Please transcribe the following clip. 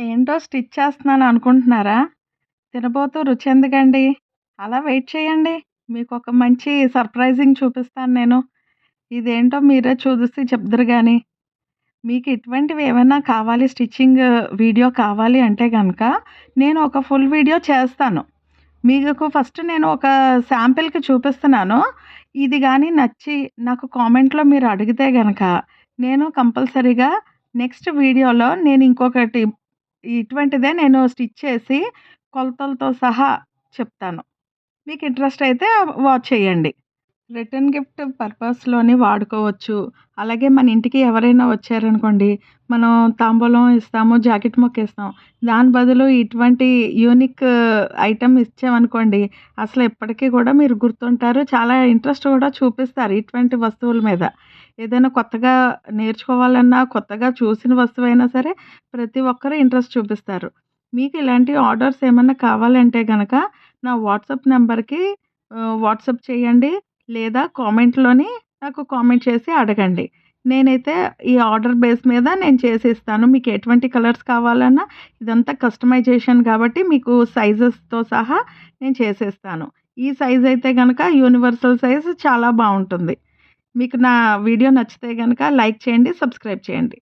ఏంటో స్టిచ్ చేస్తున్నాను అనుకుంటున్నారా? తినబోతూ రుచి ఎందుకండి అలా వెయిట్ చేయండి. మీకు ఒక మంచి సర్ప్రైజింగ్ చూపిస్తాను నేను. ఇదేంటో మీరే చూసి చెప్దురు కానీ మీకు ఇటువంటివి ఏమైనా కావాలి స్టిచ్చింగ్ వీడియో కావాలి అంటే కనుక నేను ఒక ఫుల్ వీడియో చేస్తాను. మీకు ఫస్ట్ నేను ఒక శాంపిల్‌కి చూపిస్తున్నాను. ఇది కానీ నచ్చి నాకు కామెంట్‌లో మీరు అడిగితే కనుక నేను కంపల్సరీగా నెక్స్ట్ వీడియోలో నేను ఇంకొకటి ఇటువంటిదే నేను స్టిచ్ చేసి కొలతలతో సహా చెప్తాను. మీకు ఇంట్రెస్ట్ అయితే వాచ్ చేయండి. రిటర్న్ గిఫ్ట్ పర్పస్‌లోని వాడుకోవచ్చు. అలాగే మన ఇంటికి ఎవరైనా వచ్చారనుకోండి, మనం తాంబూలం ఇస్తాము, జాకెట్ ముక్క ఇస్తాం. దాని బదులు ఇటువంటి యూనిక్ ఐటెమ్ ఇచ్చామనుకోండి, అసలు ఎప్పటికీ కూడా మీరు గుర్తుంటారు. చాలా ఇంట్రెస్ట్ కూడా చూపిస్తారు ఇటువంటి వస్తువుల మీద. ఏదైనా కొత్తగా నేర్చుకోవాలన్నా, కొత్తగా చూసిన వస్తువైనా సరే ప్రతి ఒక్కరు ఇంట్రెస్ట్ చూపిస్తారు. మీకు ఇలాంటి ఆర్డర్స్ ఏమైనా కావాలంటే కనుక నా వాట్సాప్ నెంబర్కి వాట్సాప్ చేయండి. లేదా కామెంట్‌లోని నాకు కామెంట్ చేసి అడగండి. నేనైతే ఈ ఆర్డర్ బేస్ మీద నేను చేసి ఇస్తాను. మీకు ఎటువంటి కలర్స్ కావాలన్నా ఇదంతా కస్టమైజేషన్ కాబట్టి మీకు సైజెస్‌తో సహా నేను చేసేస్తాను. ఈ సైజ్ అయితే కనుక యూనివర్సల్ సైజ్ చాలా బాగుంటుంది మీకు నా వీడియో నచ్చితే కనుక లైక్ చేయండి, సబ్స్క్రైబ్ చేయండి.